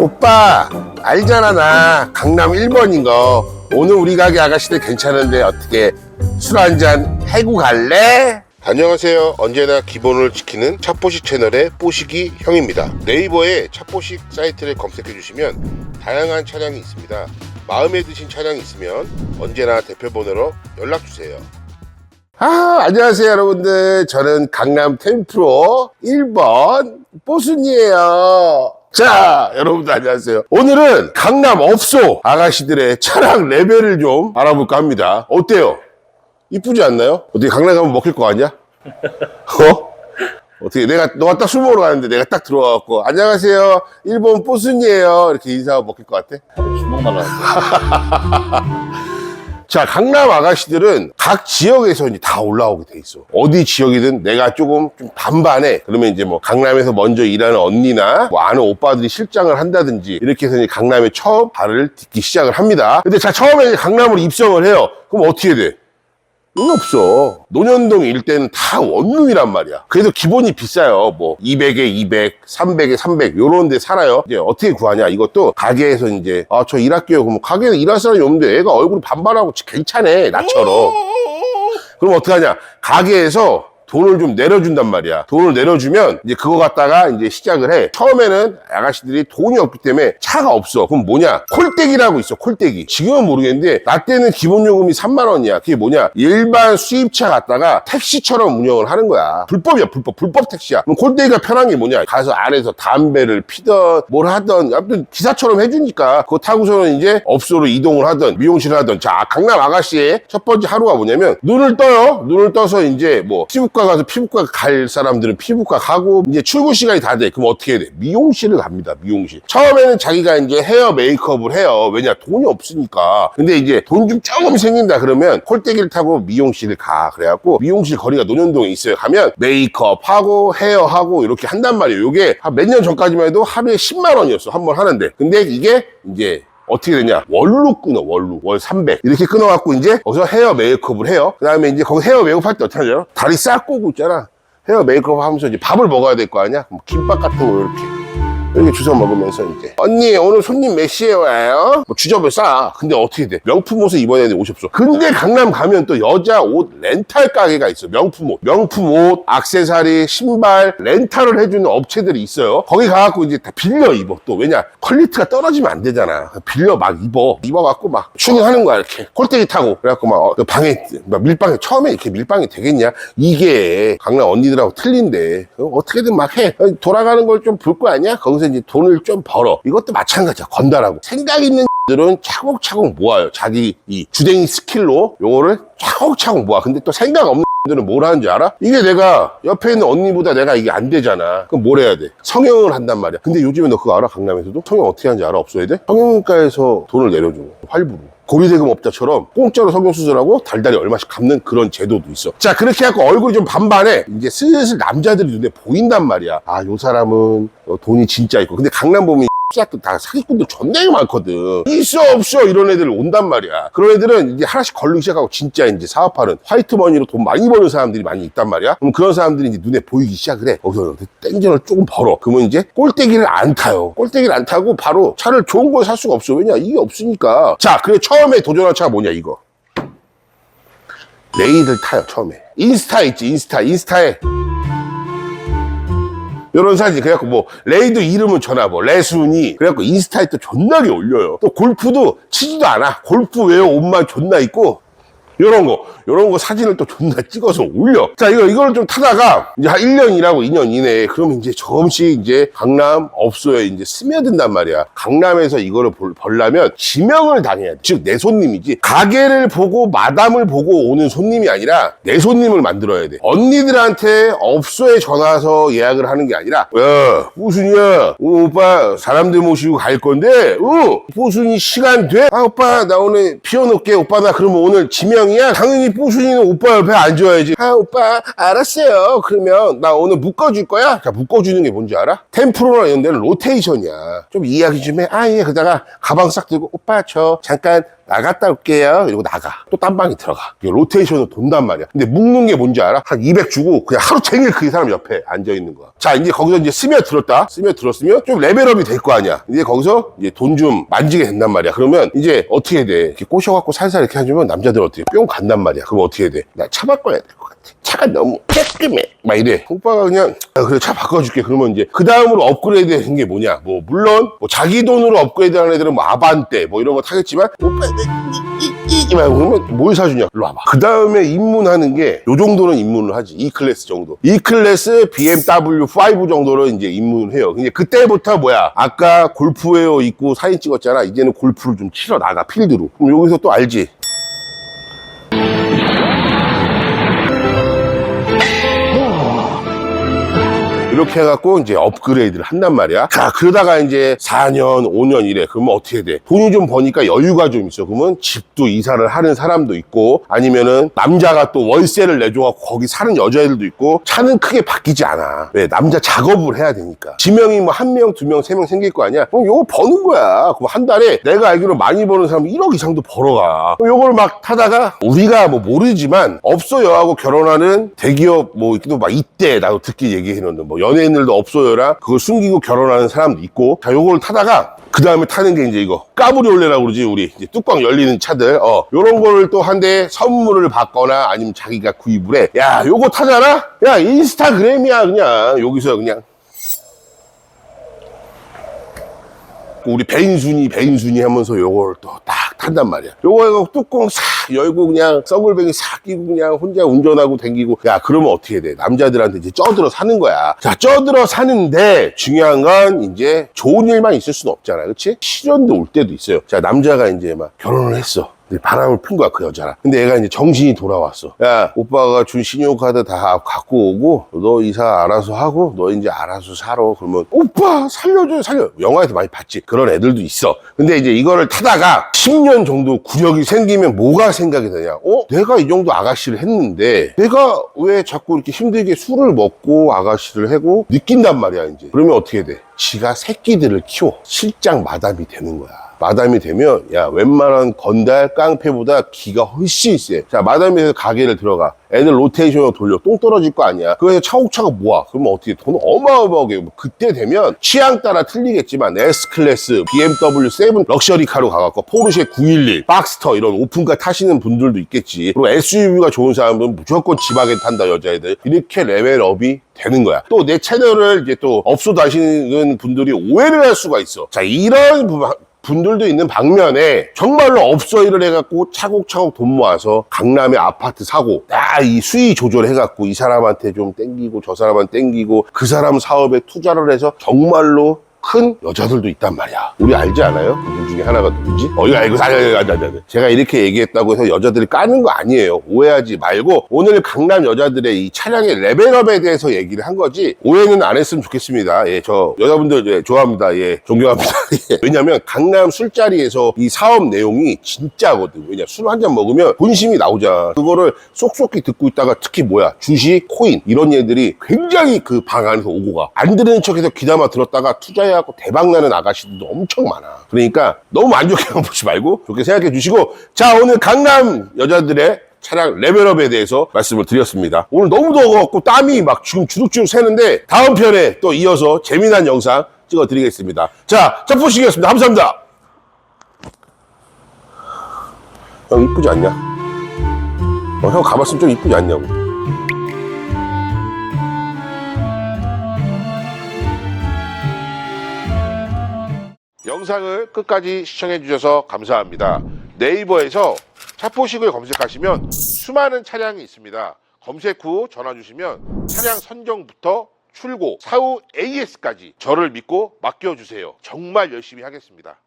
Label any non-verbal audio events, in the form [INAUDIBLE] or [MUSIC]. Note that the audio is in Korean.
오빠 알잖아 나. 강남 1번인 거. 오늘 우리 가게 아가씨들 괜찮은데 어떻게 술 한잔 해고 갈래? 안녕하세요. 언제나 기본을 지키는 찹보식 채널의 뽀식이 형입니다. 네이버에 찹보식 사이트를 검색해 주시면 다양한 차량이 있습니다 마음에 드신 차량이 있으면 언제나 대표 번호로 연락 주세요 아, 안녕하세요, 여러분들. 저는 강남 템프로 1번 뽀순이에요. 자, 여러분들 안녕하세요. 오늘은 강남 업소 아가씨들의 차량 레벨을 좀 알아볼까 합니다. 어때요? 이쁘지 않나요? 어떻게 강남 가면 먹힐 거 아니야? [LAUGHS] 어? 어떻게 내가 너가 딱 술 먹으러 가는데 내가 딱 들어와갖고 안녕하세요 1번 뽀순이에요 이렇게 인사하고 먹힐 것 같아? 주먹 날라왔어. [LAUGHS] 자, 강남 아가씨들은 각 지역에서 이제 다 올라오게 돼 있어. 어디 지역이든 내가 조금 좀 반반해. 그러면 이제 뭐 강남에서 먼저 일하는 언니나 뭐 아는 오빠들이 실장을 한다든지 이렇게 해서 이제 강남에 처음 발을 딛기 시작을 합니다. 근데 자, 처음에 강남으로 입성을 해요. 그럼 어떻게 돼? 은 없어. 논현동 일대는 다 원룸이란 말이야. 그래도 기본이 비싸요. 뭐 200에 200, 300에 300 요런 데 살아요. 이제 어떻게 구하냐? 이것도 가게에서 이제 아 저 일할게요. 그럼 가게에 일할 사람이 없는데 애가 얼굴 반반하고 괜찮아. 나처럼. 그럼 어떡하냐? 가게에서 돈을 좀 내려준단 말이야. 돈을 내려주면 이제 그거 갖다가 이제 시작을 해. 처음에는 아가씨들이 돈이 없기 때문에 차가 없어. 그럼 뭐냐? 콜떼기라고 있어. 콜떼기. 지금은 모르겠는데 나 때는 기본 요금이 3만 원이야. 그게 뭐냐? 일반 수입차 갖다가 택시처럼 운영을 하는 거야. 불법이야. 불법. 불법 택시야. 그럼 콜떼기가 편한 게 뭐냐? 가서 안에서 담배를 피던 뭘 하던 아무튼 기사처럼 해주니까 그거 타고서는 이제 업소로 이동을 하던 미용실을 하던 자 강남 아가씨의 첫 번째 하루가 뭐냐면 눈을 떠요. 눈을 떠서 이제 뭐 가서 피부과 갈 사람들은 피부과 가고 이제 출근 시간이 다 돼. 그럼 어떻게 해야 돼? 미용실을 갑니다. 미용실. 처음에는 자기가 이제 헤어 메이크업을 해요. 왜냐 돈이 없으니까. 근데 이제 돈 좀 조금 생긴다 그러면 콜떼기를 타고 미용실을 가. 그래갖고 미용실 거리가 논현동에 있어요. 가면 메이크업 하고 헤어 하고 이렇게 한단 말이에요. 요게 한 몇 년 전까지만 해도 하루에 10만 원이었어. 한 번 하는데. 근데 이게 이제 어떻게 되냐? 월로 끊어 월로. 월 300 이렇게 끊어갖고 이제 거기서 헤어 메이크업을 해요. 그 다음에 이제 거기 헤어 메이크업 할 때 어떻게 하냐 다리 싹 꼬고 있잖아. 헤어 메이크업 하면서 이제 밥을 먹어야 될 거 아니야? 뭐 김밥 같은 거 이렇게 이렇게 주워 먹으면서 이제 언니 오늘 손님 몇 시에 와요? 뭐 주접을 싸. 근데 어떻게 돼? 명품 옷을 입어야 되는데 옷이 없어. 근데 강남 가면 또 여자 옷 렌탈 가게가 있어. 명품 옷. 명품 옷 액세서리 신발 렌탈을 해주는 업체들이 있어요. 거기 가갖고 이제 다 빌려 입어 또. 왜냐? 퀄리티가 떨어지면 안 되잖아. 빌려 막 입어. 입어갖고 막 추닝하는 거야 이렇게. 콜대기 타고. 그래갖고 막 어, 그 방에 막 밀방에 처음에 이렇게 밀방이 되겠냐? 이게 강남 언니들하고 틀린데. 어, 어떻게든 막 해. 돌아가는 걸 좀 볼 거 아니야? 거기 서 이제 돈을 좀 벌어. 이것도 마찬가지야. 건달하고. 생각 있는 들은 차곡차곡 모아요 자기 이 주댕이 스킬로 요거를 차곡차곡 모아 근데 또 생각 없는 들은 뭘 하는 줄 알아? 이게 내가 옆에 있는 언니보다 내가 이게 안 되잖아. 그럼 뭘 해야 돼? 성형을 한단 말이야. 근데 요즘에 너 그거 알아? 강남에서도? 성형 어떻게 하는지 알아? 없어야 돼? 성형외과에서 돈을 내려줘. 활부로. 고리대금 업자처럼 공짜로 성형수술하고 달달이 얼마씩 갚는 그런 제도도 있어. 자, 그렇게 해갖고 얼굴이 좀 반반해. 이제 슬슬 남자들이 눈에 보인단 말이야. 아, 요 사람은 어, 돈이 진짜 있고. 근데 강남 보면 새끼들 다 사기꾼들 존나게 많거든. 있어 없어 이런 애들 온단 말이야. 그런 애들은 이제 하나씩 걸리기 시작하고 진짜 이제 사업하는 화이트머니로 돈 많이 버는 사람들이 많이 있단 말이야. 그럼 그런 사람들이 이제 눈에 보이기 시작을 해. 거기서 땡전을 조금 벌어. 그러면 이제 꼴대기를 안 타요. 꼴대기를 안 타고 바로 차를 좋은 걸 살 수가 없어. 왜냐 이게 없으니까. 자, 그래 처음에 도전한 차가 뭐냐 이거. 레이들 타요 처음에. 인스타 있지 인스타 인스타에 이런 사진 그래갖고 뭐 레이드 이름은 전화번 레순이 그래갖고 인스타에 또 존나게 올려요. 또 골프도 치지도 않아. 골프 외에 옷만 존나 입고 요런 거, 요런 거 사진을 또 존나 찍어서 올려. 자, 이거, 이걸 좀 타다가, 이제 한 1년 일하고 2년 이내에, 그러면 이제 조금씩 이제 강남 업소에 이제 스며든단 말이야. 강남에서 이거를 벌, 벌려면 지명을 당해야 돼. 즉, 내 손님이지. 가게를 보고, 마담을 보고 오는 손님이 아니라, 내 손님을 만들어야 돼. 언니들한테 업소에 전화해서 예약을 하는 게 아니라, 야, 뽀순이야. 오늘 오빠 사람들 모시고 갈 건데, 어, 뽀순이 시간 돼? 아, 오빠, 나 오늘 피워놓을게. 오빠, 나 그러면 오늘 지명 이야 당연히 뽀순이는 오빠 옆에 앉아야지. 아, 오빠, 알았어요. 그러면 나 오늘 묶어줄 거야? 자, 묶어주는 게 뭔지 알아? 템프로나 이런 데는 로테이션이야. 좀 이야기 좀 해. 아, 예. 그러다가 가방 싹 들고, 오빠, 저 잠깐 나갔다 올게요. 이러고 나가. 또 딴 방에 들어가. 로테이션을 돈단 말이야. 근데 묶는 게 뭔지 알아? 한 200 주고 그냥 하루 종일 그 사람 옆에 앉아 있는 거야. 자, 이제 거기서 이제 스며들었다. 스며들었으면 좀 레벨업이 될 거 아니야. 이제 거기서 이제 돈 좀 만지게 된단 말이야. 그러면 이제 어떻게 돼? 이렇게 꼬셔갖고 살살 이렇게 해주면 남자들 어떻게 뿅 간단 말이야. 그럼 어떻게 돼? 나 차 바꿔야 될 것 같아. 차가 너무 깨끗해. 막 이래. 오빠가 그냥, 아, 그래, 차 바꿔줄게. 그러면 이제, 그 다음으로 업그레이드 하는 게 뭐냐. 뭐, 물론, 뭐 자기 돈으로 업그레이드 하는 애들은 뭐, 아반떼, 뭐 이런 거 타겠지만, 오빠, 이, 이, 이, 이, 말고 그러면 뭘 사주냐. 일로 와봐. 그 다음에 입문하는 게, 요 정도는 입문을 하지. E 클래스 정도. E 클래스 BMW 5 정도로 이제 입문을 해요. 근데 그때부터 뭐야. 아까 골프웨어 입고 사진 찍었잖아. 이제는 골프를 좀 치러 나가, 필드로. 그럼 여기서 또 알지. 이렇게 해갖고 이제 업그레이드를 한단 말이야. 자, 그러다가 이제 4년, 5년 이래. 그러면 어떻게 돼? 돈이 좀 버니까 여유가 좀 있어. 그러면 집도 이사를 하는 사람도 있고, 아니면은 남자가 또 월세를 내줘갖고 거기 사는 여자애들도 있고, 차는 크게 바뀌지 않아. 왜? 남자 작업을 해야 되니까. 지명이 뭐 한 명, 두 명, 세 명 생길 거 아니야? 그럼 요거 버는 거야. 그럼 한 달에 내가 알기로 많이 버는 사람 1억 이상도 벌어가. 요걸 막 타다가 우리가 뭐 모르지만 업소 여하고 결혼하는 대기업 뭐 있기도 막 이때 나도 듣기 얘기해놓는 뭐 연예인들도 업소여라 그걸 숨기고 결혼하는 사람도 있고 자 요걸 타다가 그 다음에 타는 게 이제 이거. 까브리올레라고 그러지 우리. 이제 뚜껑 열리는 차들. 어. 요런 거를 또 한 대 선물을 받거나 아니면 자기가 구입을 해야 요거 타잖아? 야 인스타그램이야 그냥. 여기서 그냥 우리 배인순이 배인순이 하면서 요걸 또 딱 탄단 말이야. 요거 뚜껑 싹 열고 그냥 썩을뱅이 싹 끼고 그냥 혼자 운전하고 댕기고 야 그러면 어떻게 돼? 남자들한테 이제 쪄들어 사는 거야. 자 쪄들어 사는데 중요한 건 이제 좋은 일만 있을 수는 없잖아, 그렇지? 시련도 올 때도 있어요. 자 남자가 이제 막 결혼을 했어. 바람을 핀 거야 그 여자랑. 근데 얘가 이제 정신이 돌아왔어. 야 오빠가 준 신용카드 다 갖고 오고 너 이사 알아서 하고 너 이제 알아서 살아. 그러면 오빠 살려줘 살려 영화에서 많이 봤지. 그런 애들도 있어. 근데 이제 이거를 타다가 10년 정도 구력이 생기면 뭐가 생각이 되냐? 어? 내가 이 정도 아가씨를 했는데 내가 왜 자꾸 이렇게 힘들게 술을 먹고 아가씨를 하고 느낀단 말이야 이제. 그러면 어떻게 돼? 지가 새끼들을 키워. 실장 마담이 되는 거야 마담이 되면 야 웬만한 건달 깡패보다 기가 훨씬 세. 자 마담이 돼서 가게를 들어가. 애들 로테이션으로 돌려 똥 떨어질 거 아니야. 그래서 차곡차곡 모아. 그러면 어떻게 돈 어마어마하게 뭐 그때 되면 취향 따라 틀리겠지만 S 클래스, BMW 7 럭셔리 카로 가갖고 포르쉐 911, 박스터 이런 오픈카 타시는 분들도 있겠지. 그리고 SUV가 좋은 사람은 무조건 지박에 탄다 여자애들. 이렇게 레벨업이 되는 거야. 또 내 채널을 이제 또 업소 다시는 분들이 오해를 할 수가 있어. 자 이런 부 분. 분들도 있는 방면에 정말로 업소 일을 해갖고 차곡차곡 돈 모아서 강남에 아파트 사고 다 이 수위 조절해갖고 이 사람한테 좀 땡기고 저 사람한테 땡기고 그 사람 사업에 투자를 해서 정말로 큰 여자들도 있단 말이야. 우리 알지 않아요? 그분 중에 하나가 누구지? 어, 이거 알고, 아니, 아니, 아니, 아니, 아니. 제가 이렇게 얘기했다고 해서 여자들이 까는 거 아니에요. 오해하지 말고, 오늘 강남 여자들의 이 차량의 레벨업에 대해서 얘기를 한 거지, 오해는 안 했으면 좋겠습니다. 예, 저, 여자분들, 예, 좋아합니다. 예, 존경합니다. [LAUGHS] 예. 왜냐면, 강남 술자리에서 이 사업 내용이 진짜거든. 왜냐, 술 한 잔 먹으면 본심이 나오잖아. 그거를 쏙쏙히 듣고 있다가 특히 뭐야, 주식, 코인, 이런 얘들이 굉장히 그 방 안에서 오고 가. 안 들은 척해서 귀담아 들었다가 투자해갖고 대박나는 아가씨들도 엄청 많아. 그러니까 너무 안 좋게만 [LAUGHS] 보지 말고 좋게 생각해 주시고 자 오늘 강남 여자들의 차량 레벨업에 대해서 말씀을 드렸습니다. 오늘 너무 더워갖고 땀이 막 지금 주룩주룩 새는데 다음 편에 또 이어서 재미난 영상 찍어 드리겠습니다. 자, 첫 보시겠습니다. 감사합니다. 형 이쁘지 않냐? 어, 형 가봤으면 좀 이쁘지 않냐고. 영상을 끝까지 시청해 주셔서 감사합니다. 네이버에서 차포식을 검색하시면 수많은 차량이 있습니다. 검색 후 전화 주시면 차량 선정부터 출고, 사후 AS까지 저를 믿고 맡겨주세요. 정말 열심히 하겠습니다.